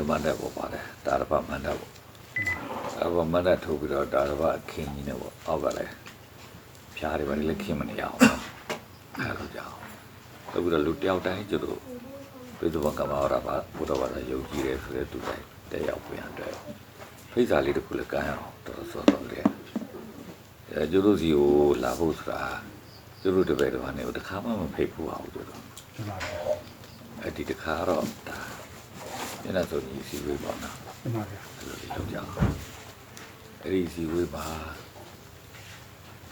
ရမန္တပေါ့ပါတယ်တာရပမန္တပေါ့အဲ့ဘာမန္တထုတ်ပြီးတော့တာရပအခင်းကြီးနဲ့ပေါ့အောက်ကလည်းဖြားတွေပါလေလည်းခင်းမနေရအောင်နော်အဲ့လိုကြောက်တော့ပြီးတော့လူတယောက်တိုင်းကျတော့ဘိသုဘကမ္ဘာရပါဘုရားဘာသာယုံကြည်တယ်ဆိုတဲ့သူတိုင်းတက်ရောက်ပြန်တယ်ဖိစာလေးတစ်ခုလည်းကမ်းရအောင်တော်တော်စောတော်လေးအဲကျတို့စီကိုလာဖို့ဆိုတာကျတို့တပည့်တော်ကနေတခါမှမဖိတ်ဘူးအောင်ကျတော့ကျမပါအဲ့ဒီတခါတော့ဒါ မျက်နှာစုံကြီးစီဝေးပေါ့နော်ကျမပါအဲ့လိုလေးလုပ်ကြအောင်အဲ့ဒီစီဝေးမှာ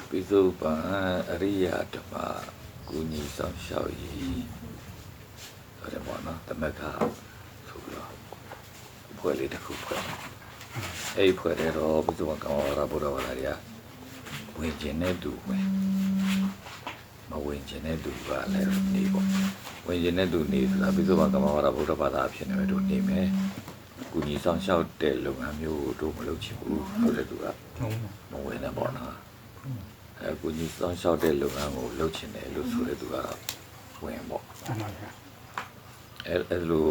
ပိစုပန်အရိယဓမ္မကုညီဆောင်ရှောက်ရည်ဆိုတယ်ပေါ့နော်တမက်ကဆိုပြီးတော့ဖွဲ့လေးတစ်ခုဖွဲ့အဲ့ဒီဖွဲ့တဲ့တော့ပိစုပန်ကောင်းရဘုရားဝါလာတွေကဝင်ကျင်တဲ့သူဝင် မဝင်ကျင်တဲ့သူကလည်းနေပေါ့ဝင်ကျင်တဲ့သူနေဆိုတာပိစုပန်ကမ္မဝါဒဘုရားဘာသာဖြစ်နေတယ်တို့နေမယ်ကုညီဆောင်ရှောက်တဲ့လုပ်ငန်းမျိုးကိုတို့မလုပ်ချင်ဘူးဆိုတဲ့သူကဟုတ်မဝင်နဲ့ပေါ့နော်အဲကုညီဆောင်ရှောက်တဲ့လုပ်ငန်းကိုလုပ်ချင်တယ်လို့ဆိုတဲ့သူကတော့ဝင်ပေါ့ကျမပါအဲအဲလို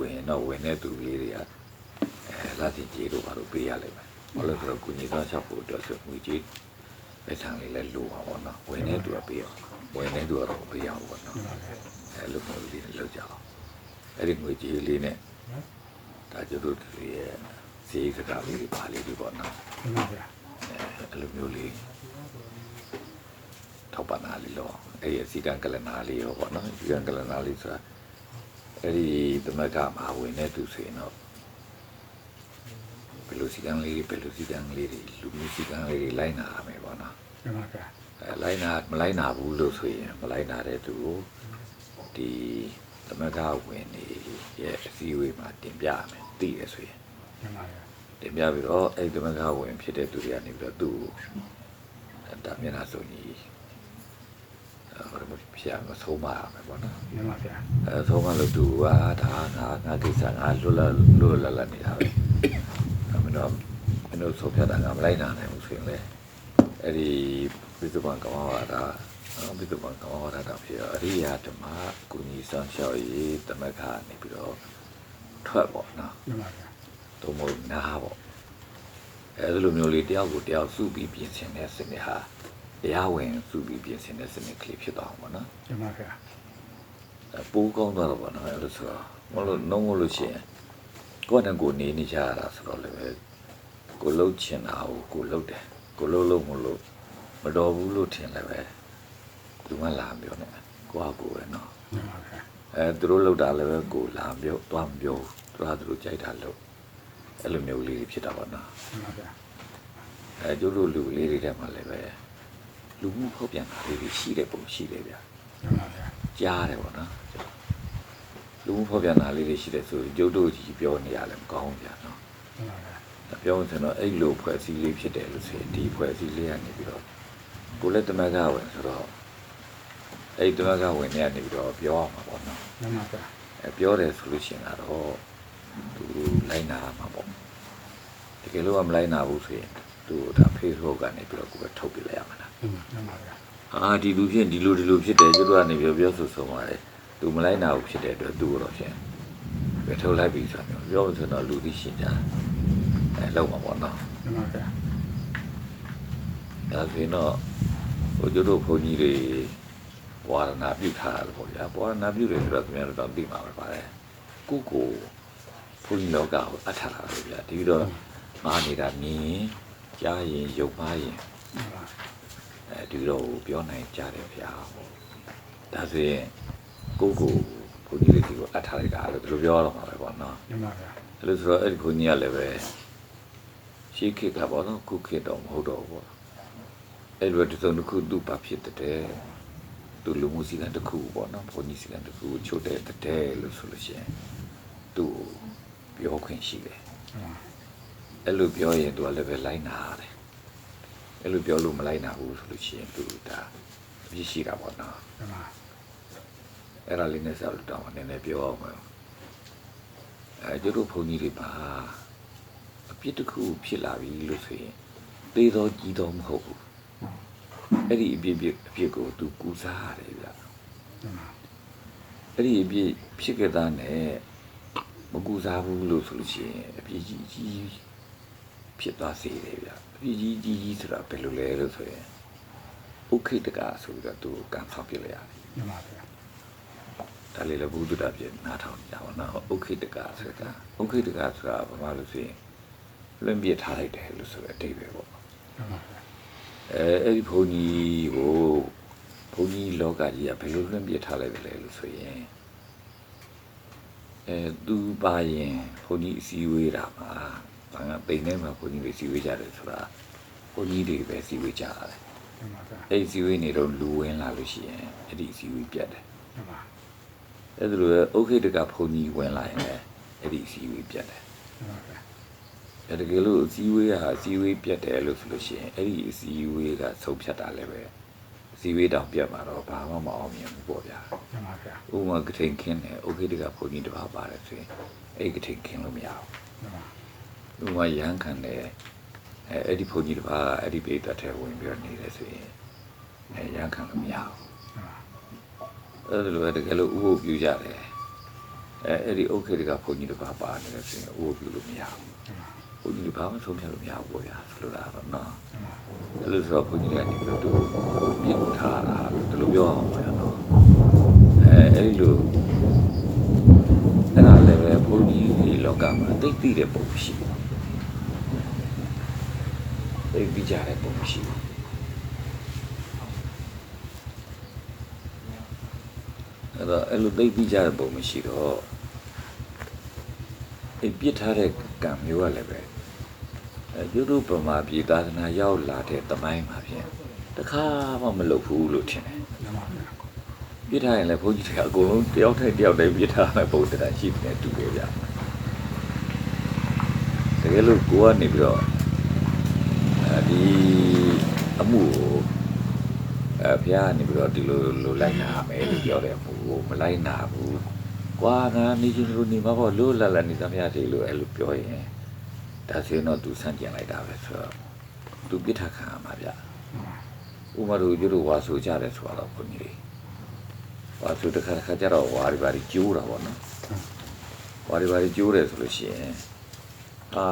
ဝင်တော့ဝင်တဲ့သူလေးတွေကအဲလာတင်ကြီးတို့ဘာလို့ပေးရလိမ့်မယ်ဘာလို့ဆိုတော့ကုညီဆောင်ရှောက်ဖို့အတွက်ဆိုငွေကြီးပဲထံလေးလဲလိုပါပေါ့နော်ဝင်တဲ့သူကပေးရ ဝင်တဲ့သူကတော့ပေးရပါပေါ့နော်ကျမပါအဲလိုမျိုးလေးတွေလုပ်ကြအောင်အဲ့ဒီငွေကြီးလေးနဲ့ဒါကျတို့တွေရဲ့ဈေးစကားလေးတွေပါလေးတွေပေါ့နော်ကျမပါအဲအဲ့လိုမျိုးလေးထောက်ပံ့တာလေးတော့အဲ့ဒီအစီကံကလနာလေးရောပေါ့နော်အစီကံကလနာလေးဆိုတာအဲ့ဒီသမက်ကမှာဝင်တဲ့သူဆိုရင်တော့ဘယ်လိုစီကံလေးတွေဘယ်လိုစီကံလေးတွေလူမျိုးစီကံလေးတွေလိုက်နာရမယ်ပေါ့နော်ကျမပါအဲ လိုက်နာမလိုက်နာဘူးလို့ဆိုရင်မလိုက်နာတဲ့သူကိုဒီသမက်ကဝင်နေရဲ့အစည်းအဝေးမှာတင်ပြရမယ်သိရဆိုရင်ကျမပါတင်ပြပြီးတော့အဲ့ဒီသမဂဝင်ဖြစ်တဲ့သူတွေကနေပြီးတော့သူ့ကိုဒါမျက်နှာစုံကြီးအဲ့ဟိုဖြစ်အောင်ဆုံးမရမယ်ပေါ့နော်ကျမပါအဲဆုံးမလို့သူကဒါငါငါကိစ္စငါလွတ်လပ်လွတ်လပ်လပ်နေတာပဲဒါမှတော့မင်းတို့ဆုံးဖြတ်တာငါမလိုက်နိုင်နိုင်ဘူးဆိုရင်လေအဲ့ဒီ ပြစ္ဆုတ်ပံကမ္ဘာဝါဒပြစ္ဆုတ်ပံကမ္ဘာဝါဒတော့ဖြစ်အရိယာဓမ္မကုညီဆောင်ရှောက်ရေးတမခနေပြီးတော့ထွက်ပေါ့နော်ကျမပါတော့မဟုတ်နားပေါ့အဲဒီလိုမျိုးလေးတယောက်ကိုတယောက်စုပြီးပြင်ဆင်တဲ့စနစ်ဟာတရားဝင်စုပြီးပြင်ဆင်တဲ့စနစ်ကလေးဖြစ်သွားအောင်ပေါ့နော်ကျမပါအဲပိုးကောင်းသွားတော့ပေါ့နော်အဲလိုဆိုတော့မလို့နှုံးမလို့ရှိရင်ကိုယ့်နဲ့ကိုယ်နေနေကြရတာဆိုတော့လည်းပဲကိုလှုပ်ချင်တာကိုကိုလှုပ်တယ်ကိုလှုပ်လို့မလို့ မတော်ဘူးလို့ထင်လည်းပဲသူမှလာပြောနေကိုယ့်ဟာကိုယ်ပဲနော်ကျမပါအဲသူတို့လှုပ်တာလည်းပဲကိုလာပြောသွားမပြောဘူးသူကသူတို့ကြိုက်တာလှုပ်အဲ့လိုမျိုးလေးတွေဖြစ်တာပေါ့နော်ကျမပါအဲကျိုးတို့လူလေးတွေထဲမှာလည်းပဲလူမှုဖောက်ပြန်တာလေးတွေရှိတဲ့ပုံရှိတယ်ဗျာကျမပါကြားတယ်ပေါ့နော်လူမှုဖောက်ပြန်တာလေးတွေရှိတယ်ဆိုရင်ကျုပ်တို့ကြီးပြောနေရလည်းမကောင်းဘူးဗျာနော်ကျမပါဒါပြောရင်ဆိုတော့အဲ့လိုဖွဲ့စည်းလေးဖြစ်တယ်လို့ဆိုရင်ဒီဖွဲ့စည်းလေးကနေပြီးတော့ ကိုလည်းတမက်ကဝင်ဆိုတော့အဲ့ဒီတမက်ကဝင်နေကနေပြီးတော့ပြောရမှာပေါ့နော်ကျမပါအဲပြောတယ်ဆိုလို့ရှိရင်တော့သူလိုက်နာမှာပေါ့တကယ်လို့မလိုက်နာဘူးဆိုရင်သူဒါ Facebook ကနေပြီးတော့ကိုယ်ပဲထုတ်ပြလိုက်ရမှာလားကျမပါအာဒီလူဖြစ်ဒီလူဒီလူဖြစ်တယ်ကျတို့ကနေပြောပြောဆိုဆိုပါတယ်သူမလိုက်နာဘူးဖြစ်တဲ့အတွက်သူ့တော့ဖြစ်ပဲထုတ်လိုက်ပြီဆိုတော့ပြောလို့ဆိုတော့လူသိရှင်ကြအဲလောက်မှာပေါ့နော်ကျမပါ ဒါဆိုရင်တော့ဟိုကျတို့ဘုန်းကြီးတွေဝါရဏပြုထားတယ်ပေါ့ဗျာဝါရဏပြုတယ်ဆိုတော့ခင်ဗျားတို့တော့သိမှာပဲပါတယ်ကိုကိုဘုန်းကြီးလောကကိုအပ်ထားတာပဲဗျာဒီတော့မာနေတာမြင်ရင်ကြားရင်ယုံမှားရင်အဲဒီတော့ပြောနိုင်ကြတယ်ဗျာဒါဆိုရင်ကိုကိုဘုန်းကြီးတွေဒီကိုအပ်ထားလိုက်တာလို့ဒီလိုပြောရတော့မှာပဲပေါ့နော်ကျမပါအဲ့လိုဆိုတော့အဲ့ဒီဘုန်းကြီးကလည်းပဲရှေးခေတ်ကပေါ့နော်ခုခေတ်တော့မဟုတ်တော့ဘူးပေါ့ အဲ့လိုတစ်စုံတစ်ခုသူ့ဘာဖြစ်တဲ့သူလူမှုစီကံတစ်ခုပေါ့နော်ဘုန်းကြီးစီကံတစ်ခုချို့တဲ့တဲ့လို့ဆိုလို့ရှိရင်သူ့ကိုပြောခွင့်ရှိတယ်အဲ့လိုပြောရင်သူကလည်းပဲလိုက်နာရတယ်အဲ့လိုပြောလို့မလိုက်နာဘူးဆိုလို့ရှိရင်သူဒါအပြစ်ရှိတာပေါ့နော်ကျမအဲ့ဒါလေးနဲ့ဆက်လို့တောင်းနည်းနည်းပြောအောင်မယ်အဲကျတို့ဘုန်းကြီးတွေပါအပြစ်တစ်ခုဖြစ်လာပြီလို့ဆိုရင်သေတော်ကြီးတော်မဟုတ်ဘူး အဲ့ဒီအပြစ်ပြစ်အပြစ်ကိုသူကူစားရတယ်ဗျကျမအဲ့ဒီအပြစ်ဖြစ်ခဲ့တာနဲ့မကူစားဘူးလို့ဆိုလို့ရှိရင်အပြည့်ကြီးကြီးဖြစ်သွားစေတယ်ဗျအပြည့်ကြီးကြီးကြီးဆိုတာဘယ်လိုလဲလို့ဆိုရင်ဥခိတကဆိုပြီးတော့သူကံဆောင်ပြလိုက်ရတယ်မှန်ပါဗျာဒါလေးလည်းဘုဒ္ဓတာပြနားထောင်ကြပါတော့ဥခိတကဆိုတာဥခိတကဆိုတာဘာမှလို့ဆိုရင်လွင့်ပြထားလိုက်တယ်လို့ဆိုတဲ့အဓိပ္ပာယ်ပေါ့မှန်ပါဗျာ အဲအဲ့ဒီဘုန်းကြီးကိုဘုန်းကြီးလောကကြီးကဘယ်လိုလွင့်ပြထားလိုက်တယ်လဲလို့ဆိုရင်အဲသူပါရင်ဘုန်းကြီးအစည်းအဝေးတာမှာဘာကပိန်ထဲမှာဘုန်းကြီးတွေအစည်းအဝေးကြတယ်ဆိုတာဘုန်းကြီးတွေပဲအစည်းအဝေးကြရတယ်မှန်ပါဗျာအဲ့ဒီအစည်းအဝေးနေတော့လူဝင်လာလို့ရှိရင်အဲ့ဒီအစည်းအဝေးပြတ်တယ်မှန်ပါအဲ့ဒါလိုပဲဥခိတကဘုန်းကြီးဝင်လာရင်လည်းအဲ့ဒီအစည်းအဝေးပြတ်တယ်မှန်ပါဗျာအဲ တကယ်လို့အစည်းအဝေးဟာအစည်းအဝေးပြတ်တယ်လို့ဆိုလို့ရှိရင်အဲ့ဒီအစည်းအဝေးကဆုံးဖြတ်တာလည်းပဲအစည်းအဝေးတောင်ပြတ်မှာတော့ဘာမှမအောင်မြင်ဘူးပေါ့ဗျာမှန်ပါဗျာဥပမာကထိန်ခင်းတယ်ဥခိတကဘုန်းကြီးတစ်ပါးပါတယ်ဆိုရင်အဲ့ဒီကထိန်ခင်းလို့မရမှန်ပါဘူးဥပမာရဟန်းခံတယ်အဲအဲ့ဒီဘုန်းကြီးတစ်ပါးကအဲ့ဒီပိဋကထဲဝင်ပြီးတော့နေတယ်ဆိုရင်အဲရဟန်းခံလို့မရဘူးမှန်ပါအဲ့ဒါလိုပဲတကယ်လို့ဥပုပ်ပြူကြတယ်အဲအဲ့ဒီဥခိတကဘုန်းကြီးတစ်ပါးပါနေတယ်ဆိုရင်ဥပုပ်ပြူလို့မရဘူးမှန်ပါ ဘုန်းကြီးတွေဘာမှဆုံးဖြတ်လို့မရဘူးပေါ့ဗျာဆိုလိုတာတော့နော်မှန်ပါအဲ့လိုဆိုတော့ဘုန်းကြီးကနေပြီးတော့သူပြင်ထားတာဒီလိုပြောအောင်ပေါ့နော်အဲအဲ့ဒီလိုအဲ့ဒါလည်းပဲဘုန်းကြီးဒီလောကမှာသိသိတဲ့ပုံရှိတယ်သိပြီးကြတဲ့ပုံရှိတယ်အဲ့တော့အဲ့လိုသိပြီးကြတဲ့ပုံမရှိတော့ အဲ့ပြစ်ထားတဲ့ကံမျိုးကလည်းပဲအဲယုဒုပမာပြည်သာသနာရောက်လာတဲ့တမိုင်းမှာဖြင့်တခါမှမလုပ်ဘူးလို့ထင်တယ်မှန်ပါဗျာပြစ်ထားရင်လည်းဘုန်းကြီးတွေကအကုန်လုံးတယောက်ထိုက်တယောက်တိုင်းပြစ်ထားတဲ့ပုံတရားရှိတယ်တူတယ်ဗျတကယ်လို့ကိုကနေပြီးတော့အဲဒီအမှုကိုအဲဘုရားကနေပြီးတော့ဒီလိုလိုလိုက်နာမယ်လို့ပြောတဲ့အမှုကိုမလိုက်နာဘူး ကွာငါနေချင်းလိုနေမှာပေါ့လို့လတ်လတ်နေသမျှတွေလို့အဲ့လိုပြောရင်ဒါဆိုရင်တော့သူဆန့်ကျင်လိုက်တာပဲဆိုတော့သူပြစ်ထားခံရမှာဗျမှန်ပါဥမာတို့ကျတို့ဝါဆိုကြတယ်ဆိုတော့ခွန်ကြီးလေးဝါဆိုတစ်ခါတစ်ခါကျတော့ဝါရီပါရီကျိုးတာပေါ့နော်ဝါရီပါရီကျိုးတယ်ဆိုလို့ရှိရင်အာ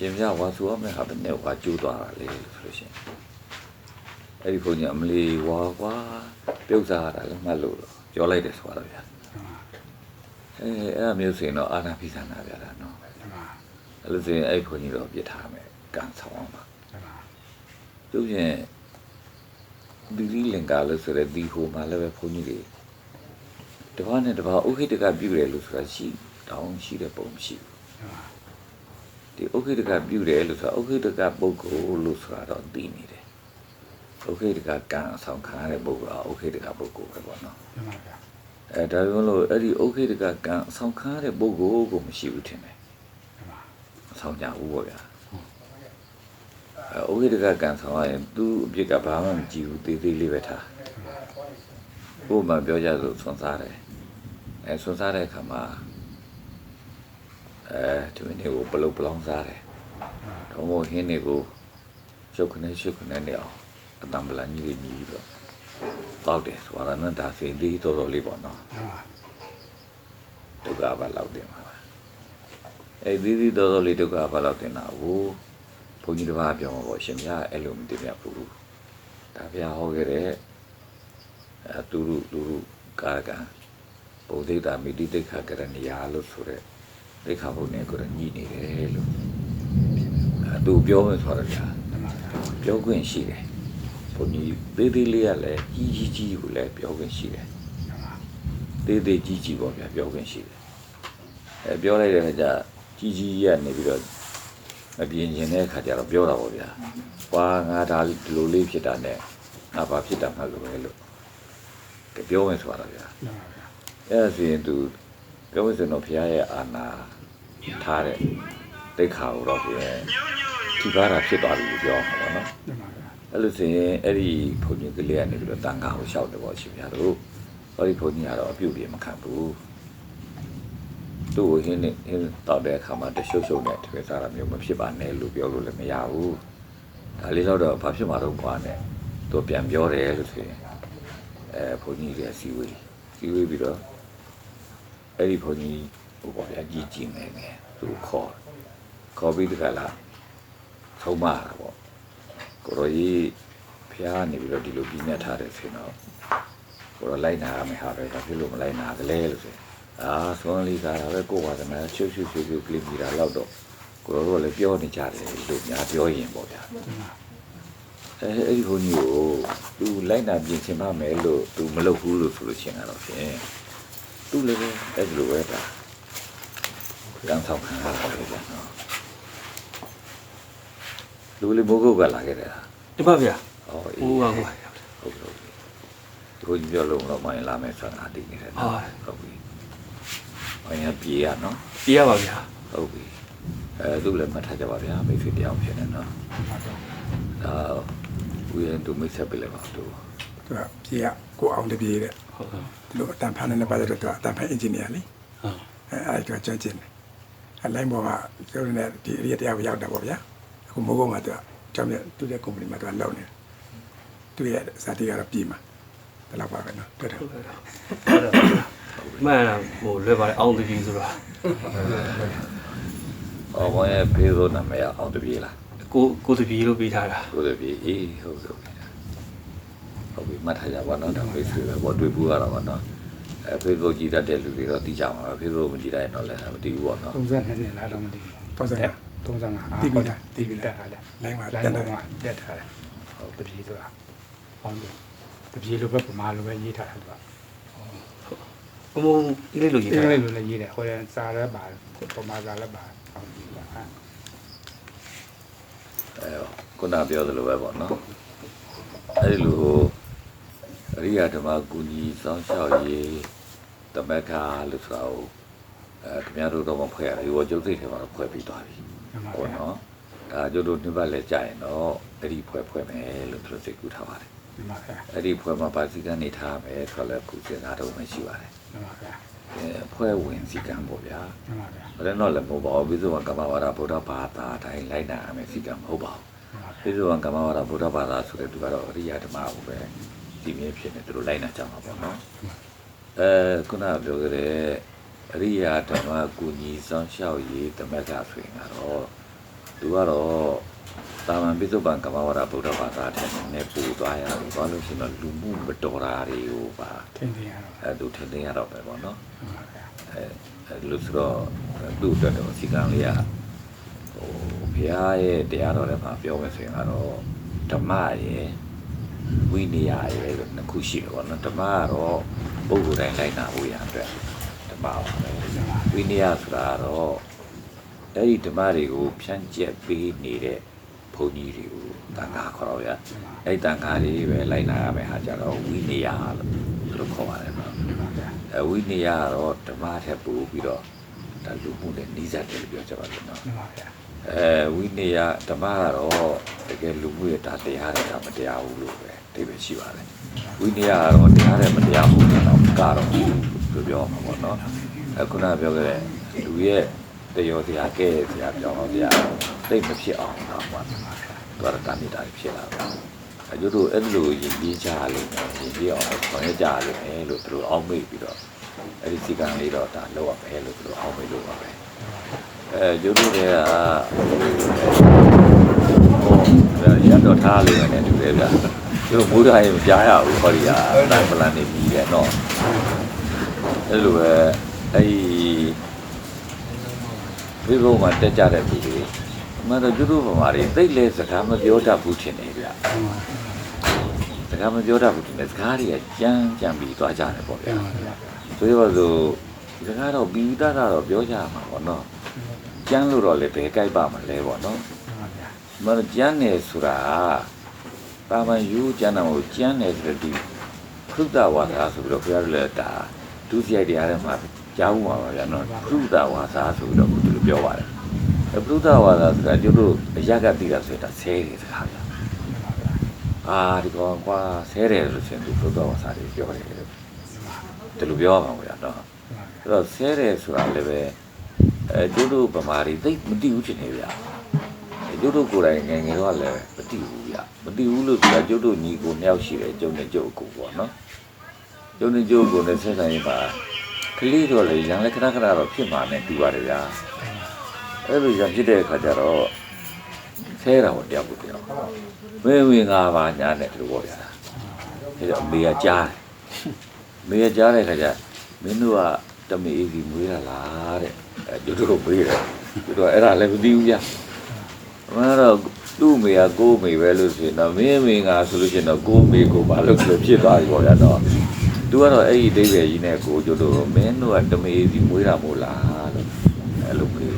ရင်ပြဝါဆိုရမယ်ဟာဘယ်နဲ့ဝါကျိုးသွားတာလဲလို့ဆိုလို့ရှိရင်အဲ့ဒီခွန်ကြီးအမလီဝါကွာပြုတ်စားရတာလည်းမှတ်လို့တော့ပြောလိုက်တယ်ဆိုတော့ဗျာမှန်ပါ အဲအဲ့အမျိုးဆိုရင်တော့အာနာပိသနာဗျာဒါနော်မှန်ပါအဲ့လိုဆိုရင်အဲ့ခွန်ကြီးတော့ပြစ်ထားမယ်ကံဆောင်အောင်ပါမှန်ပါသူပြင်ဒီလီလင်္ကာလို့ဆိုတဲ့ဒီဟိုမှာလည်းပဲဘုန်းကြီးတွေတပားနဲ့တပားဥခိတကပြုတယ်လို့ဆိုတာရှိတောင်းရှိတဲ့ပုံမရှိဘူးမှန်ပါဒီဥခိတကပြုတယ်လို့ဆိုတာဥခိတကပုဂ္ဂိုလ်လို့ဆိုတာတော့သိနေတယ်ဥခိတကကံအဆောင်ခံရတဲ့ပုဂ္ဂိုလ်ကဥခိတကပုဂ္ဂိုလ်ပဲပေါ့နော်မှန်ပါဗျာ အဲဒါကြောင့်လို့အဲ့ဒီဥခိတကကံအဆောင်ခံရတဲ့ပုဂ္ဂိုလ်ကိုမရှိဘူးထင်တယ်မှန်ပါအဆောင်ကြဘူးပေါ့ဗျာအဲဥခိတကကံဆောင်ရရင်သူ့အပြစ်ကဘာမှမကြည့်ဘူးသေးသေးလေးပဲထားဥပမာပြောကြဆိုဆွန်စားတယ်အဲဆွန်စားတဲ့အခါမှာအဲဒီမင်းတွေကိုဘလုတ်ပလောင်းစားတယ်တော့မို့ဟင်းတွေကိုရှုပ်ခနဲ့ရှုပ်ခနဲ့နေအောင်အတံပလန်ကြီးတွေမြည်ပြီးတော့ တောက်တယ်ဆိုတာနဲ့ဒါစိန်သေးတော်တော်လေးပေါ့နော်မှန်ပါဒုက္ခဘာလောက်တင်ပါလားအဲဒီသေးတော်တော်လေးဒုက္ခဘာလောက်တင်တာကိုဘုန်းကြီးတစ်ပါးပြောမှာပေါ့ရှင်ဗျာအဲ့လိုမတင်ပြဘူးဒါဘုရားဟောခဲ့တဲ့အဲသူရုသူရုကာကံဘုဒ္ဓတာမိတိတိခကရဏီယာလို့ဆိုတဲ့ဒိဋ္ဌာဘုံနဲ့ကိုရညှိနေတယ်လို့အဲသူပြောမယ်ဆိုတော့ကြာမှန်ပါဗျာပြောခွင့်ရှိတယ် ဘုန်းကြီးသေးသေးလေးကလည်းကြီးကြီးကြီးကိုလည်းပြောခွင့်ရှိတယ်မှန်ပါသေးသေးကြီးကြီးပေါ့ဗျာပြောခွင့်ရှိတယ်အဲပြောလိုက်တဲ့အခါကျကြီးကြီးကနေပြီးတော့မပြင်းကျင်တဲ့အခါကျတော့ပြောတာပေါ့ဗျာကွာငါဒါဒီလိုလေးဖြစ်တာနဲ့ငါဘာဖြစ်တာမှလို့ပဲလို့ပြောမယ်ဆိုတော့ဗျာမှန်ပါဗျာအဲ့ဒါဆိုရင်သူပြောလို့ဆိုရင်တော့ဘုရားရဲ့အာနာထားတဲ့တိတ်ခါကိုတော့ဘုရားဒီပါတာဖြစ်သွားပြီလို့ပြောမှာပေါ့နော်မှန်ပါဗျာ အဲ့လိုဆိုရင်အဲ့ဒီဘုန်းကြီးကလေးကနေပြီးတော့တန်ခါကိုရှောက်တယ်ပေါ့ရှင်ဗျာတို့ဟောဒီဘုန်းကြီးကတော့အပြုတ်ပြေမခံဘူးသူ့ကိုဟင်းနဲ့ဟင်းတောက်တဲ့အခါမှာတရှုပ်ရှုပ်နဲ့တကယ်စားတာမျိုးမဖြစ်ပါနဲ့လို့ပြောလို့လည်းမရဘူးဒါလေးတော့တော့ဘာဖြစ်မှာတော့ကွာနဲ့သူပြန်ပြောတယ်လို့ဆိုရင်အဲဘုန်းကြီးရဲ့စီဝေးစီဝေးပြီးတော့အဲ့ဒီဘုန်းကြီးဟိုပေါ့ဗျာကြီးကြီးငယ်ငယ်သူခေါ်ခေါ်ပြီးတကလားသုံးမတာပေါ့ ကိုရောကြီးဖះနေပြီးတော့ဒီလိုပြီးနေထားတယ်ဆိုတော့ကိုရောလိုက်နာရမယ်ဟာပဲဘာဖြစ်လို့မလိုက်နာကြလဲလို့ဆိုအာသွန်လီစားတာပဲကိုပါသမားချွတ်ချွတ်ချွတ်ချွတ်ကလေးမိတာတော့တော့ကိုရောတို့လည်းပြောနေကြတယ်လို့များပြောရင်ပေါ့ဗျာအဲအဲ့ဒီဘုန်းကြီးကိုသူလိုက်နာပြင်ဆင်ပါမယ်လို့သူမလုပ်ဘူးလို့ဆိုလို့ချင်းကတော့ဖြင့်သူလည်းပဲအဲ့ဒီလိုပဲဒါတန်းဆောင်ခံရတာပဲဗျာနော် လူလေးမိုးကုတ်ကလာခဲ့တယ်လားဒီပါဗျာဟောအေးဟိုကဟိုကဟုတ်ပြီဟုတ်ပြီဒီဘုန်းကြီးပြောလို့တော့မိုင်းလာမယ်ဆိုတာအတိနေတယ်နော်ဟုတ်ပြီမိုင်းရပြေးရနော်ပြရပါဗျာဟုတ်ပြီအဲသူလည်းမှတ်ထားကြပါဗျာမိတ်ဆွေတယောက်ဖြစ်နေနော်ဒါဦးရင်သူမိတ်ဆက်ပြလိုက်ပါသူသူကပြေကကိုအောင်တပြေတဲ့ဟုတ်ကဲ့ဒီလိုအတန်ဖန်နဲ့ပတ်သက်တော့သူကအတန်ဖန်အင်ဂျင်နီယာလေဟုတ်အဲအဲ့ဒါကျွမ်းကျင်တယ်အလိုင်းပေါ်မှာကျောင်းနဲ့ဒီ area တရားကိုရောက်တာပေါ့ဗျာအ ခုမိုးကုတ်မှာသူကကျောင်းနဲ့သူ့ရဲ့ company မှာသူကလောက်နေတယ်သူရဲ့စာတီကတော့ပြည်မှာဘယ်လောက်ပါပဲနော်တွေ့တယ်ဟုတ်ကဲ့ဟုတ်တယ်မှန်လားဟိုလွယ်ပါတယ်အောင်တကြီးဆိုတာ။အော်ဘောရဲ့ဖေးသောနာမည်ကအောင်တပြေးလားကိုကိုတကြီးလို့ပေးထားတာ။ကိုတပြေးအေးဟုတ်ဟုတ်ပြီ။ဟုတ်ပြီမှတ်ထားကြပါတော့ဒါဖေးဆွေပဲဘောတွေ့ဘူးရတော့ပါနော်။အဲဖေးကိုကြည်တတ်တဲ့လူတွေတော့သိကြမှာပဲဖေးကိုမကြည်တတ်ရင်တော့လည်းမသိဘူးပေါ့နော်32နှစ်လားတော့မသိဘူးပေါ့စံ 35တိပြီလားတိပြီတက်ထားတယ်လိုင်းမှာလိုတင်းန်တယ်ပေါ်မှာတက်ထားတယ်ဟုတ်တပြေဆိုတာပေါင်းတယ်တပြေလိုပဲပမာလိုပဲရေးထားတာသူကအမုံဒီလေးလို့ရေးအင်္ဂထားလိတာပ်လိုလည်းရေးတယ်ဟိုရစာလည်းပါတယ်ပမာစာလည်းပါတယ်ဟောဒီကအဲ။အဲခုနပြောသလိုပဲပေါ့နော်။အဲဒီလိုအရိယာဓမ္မကူညီဆောင်ရှောက်ရေးတမက္ခလို့ဆိုတာကိုအဲခင်ဗျားတို့တော့မဖွဲ့ရဘူးဘောကျုပ်စိတ်ထဲမှာတော့ဖွဲ့ပြီးသွားပြီမှန် ပါ။ဟုတ်ဗျာနော်။ဒါကျုပ်တို့နှစ်ပတ်လဲကြာရင်တော့အဲ့ဒီဖွဲ့ဖွဲ့မယ်လို့သူတို့စိတ်ကူးထားပါတယ်မှန်ပါဗျာအဲ့ဒီဖွဲ့မှာပါစီကံနေထားမယ်ဆိုတော့လည်းခုစဉ်းစားတော့မရှိပါတယ်မှန်ပါဗျာအဲဖွဲ့ဝင်စီကံပေါ့ဗျာမှန်ပါဗျာဘယ်တော့လည်းမဟုတ်ပါဘူးပြီးတော့ကမ္မဝါဒဗုဒ္ဓဘာသာအတိုင်းလိုက်နာရမယ်စီကံမဟုတ်ပါဘူးမှန်ပါဗျာပြီးတော့ကမ္မဝါဒဗုဒ္ဓဘာသာဆိုတဲ့သူကတော့အရိယာဓမ္မကိုပဲဒီမြဲဖြစ်နေသူတို့လိုက်နာကြမှာပေါ့နော်အဲခုနကပြောကြတဲ့ အရိယာဓမ္မကူညီဆောင်ရှောက်ရေးတမက်ကဆိုရင်ကတော့သူကတော့တာမန်ပိဿပံကမ္မဝါဒဗုဒ္ဓဘာသာတဲ့နဲ့ပူသွားရတယ်ဘာလို့ရှိရင်တော့လူမှုမတော်တာတွေကိုပါထင်တယ်ရတော့အဲသူထင်သိရတော့ပဲပေါ့နော်မှန်ပါဗျာအဲအဲလူဆိုတော့သူ့အတွက်တော့စီကံလေးကဟိုဘုရားရဲ့တရားတော်ထဲမှာပြောမယ်ဆိုရင်ကတော့ဓမ္မရဲ့ဝိနည်းရဲ့လို့နှစ်ခုရှိတယ်ပေါ့နော်ဓမ္မကတော့ပုဂ္ဂိုလ်တိုင်းလိုက်နာဖို့ရအတွ က်ဓမ္မပါပဲဝိနည်းဆိုတာကတော့အဲ့ဒီဓမ္မတွေကိုဖြန့်ကျက်ပေးနေတဲ့ဘုန်းကြီးတွေကိုတန်ခါခေါ်တော့ရအဲ့ဒီတန်ခါတွေပဲလိုက်နာရမယ်ဟာကြတော့ဝိနည်းလို့သူတို့ခေါ်ပါတယ်နော်မှန်ပါဗျာအဝိနည်းကတော့ဓမ္မထက်ပိုပြီးတော့ဒါလူမှုနဲ့နှီးစပ်တယ်လို့ပြောကြပါလို့နော်မှန်ပါဗျာအဲဝိနည်းဓမ္မကတော့တကယ်လူမှုရဲ့ဒါတရားတဲ့ဒါမတရားဘူးလို့ပဲအဓိပ္ပာယ်ရှိပါတယ်ဝိနည်းကတော့တရားတဲ့မတရားဘူးတော့ကတော့ သူပြောမှာပေါ့နော်အခုနပြောခဲ့တဲ့လူရဲ့တယောတရားကဲတရားပြောင်းတော့တရားသိမဖြစ်အောင်တော့ပါသူကတော့တာမိတာဖြစ်လာတယ်အဲကျတို့အဲ့လိုယဉ်ကျေးကြလို့ယဉ်ကျေးအောင်ဆောင်ရကြလို့မယ်လို့သူတို့အောင်းမိပြီးတော့အဲ့ဒီစီကံလေးတော့ဒါလောက်ရမယ်လို့သူတို့အောင်းမေးလို့ပါပဲအဲကျိုးတို့တွေကဟိုရတော့ထားလေးနဲ့တူတယ်ဗျာကျိုးဘုရားရေမကြားရဘူးခေါ်ရတိုင်းပလန်နေပြီးရဲ့တော့ အဲ့လိုပဲအဲ့ဒီဒီဘုံမှာတက်ကြတဲ့သူတွေမတော်ကျိုးတို့ဗမာတွေသိလဲစကားမပြောတတ်ဘူးထင်တယ်ဗျာစကားမပြောတတ်ဘူးထင်တယ်စကားတွေကကြမ်းကြမ်းပြီးသွားကြတယ်ပေါ့ဗျာမှန်ပါဗျာဆိုရပါစို့ဒီကတော့ပြီးသားတော့ပြောကြမှာပေါ့နော်ကျမ်းလို့တော့လည်းဘယ်ကြိုက်ပါမလဲပေါ့နော်မှန်ပါဗျာမဟုတ်ကျမ်းနယ်ဆိုတာတာမန်ယူကျမ်းတော်ကိုကျမ်းနယ်ဆိုတဲ့ဒီဖရုဒဝါစာဆိုပြီးတော့ဘုရားလည်းဒါ ဒုစရိုက်တရားထဲမှာကြားဦးမှာပါဗျာနော်ဖရုဒဝါစာဆိုပြီးတော့သူတို့ပြောပါတယ်အဲဖရုဒဝါစာဆိုတာကျတို့အရကတိတာဆိုတာဆဲတယ်စကားဗျာမှန်ပါဗျာအာဒီကောင်ကွာဆဲတယ်လို့ဆိုရင်သူဖရုဒဝါစာတွေပြောတယ်လို့ဒီလိုပြောရမှာဗျာနော်အဲ့တော့ဆဲတယ်ဆိုတာလည်းပဲအဲကျုပ်တို့ဗမာတွေသိပ်မသိဘူးချင်နေဗျာအဲကျုပ်တို့ကိုယ်တိုင်ငယ်ငယ်တော့လည်းမသိဘူးဗျာမသိဘူးလို့ဆိုတာကျုပ်တို့ညီကိုနှစ်ယောက်ရှိတယ်ကျုပ်နဲ့ကျုပ်ကိုပေါ့နော် ကျုပ်နဲ့ကျုပ်ကိုနဲ့ဆက်ဆံရင်ပါကလေးတော့လေရန်လည်းခဏခဏတော့ဖြစ်မှာနဲ့တူပါတယ်ဗျာအဲ့လိုရန်ဖြစ်တဲ့အခါကျတော့ဆဲတာပေါ့တယောက်ကိုတယောက်ဝင်းဝင်းငါပါညာနဲ့ဒီလိုပေါ့ဗျာအဲ့တော့မေကကြားတယ်မေကကြားတဲ့အခါကျမင်းတို့ကတမေအေးစီမွေးတာလားတဲ့အဲတို့တို့မေးတယ်တို့တော့အဲ့ဒါလည်းမသိဘူးဗျာမတော့သူ့မေကကို့မေပဲလို့ဆိုရင်တော့မင်းမေကဆိုလို့ရှိရင်တော့ကို့မေကိုဘာလို့ဆိုဖြစ်သွားပြီပေါ့ဗျာတော့ သူကတော့အဲ့ဒီအသေးပဲကြီးနဲ့ကိုကျတို့မင်းတို့ကတမေစီမွေးတာမို့လားလို့အဲ့လိုပြော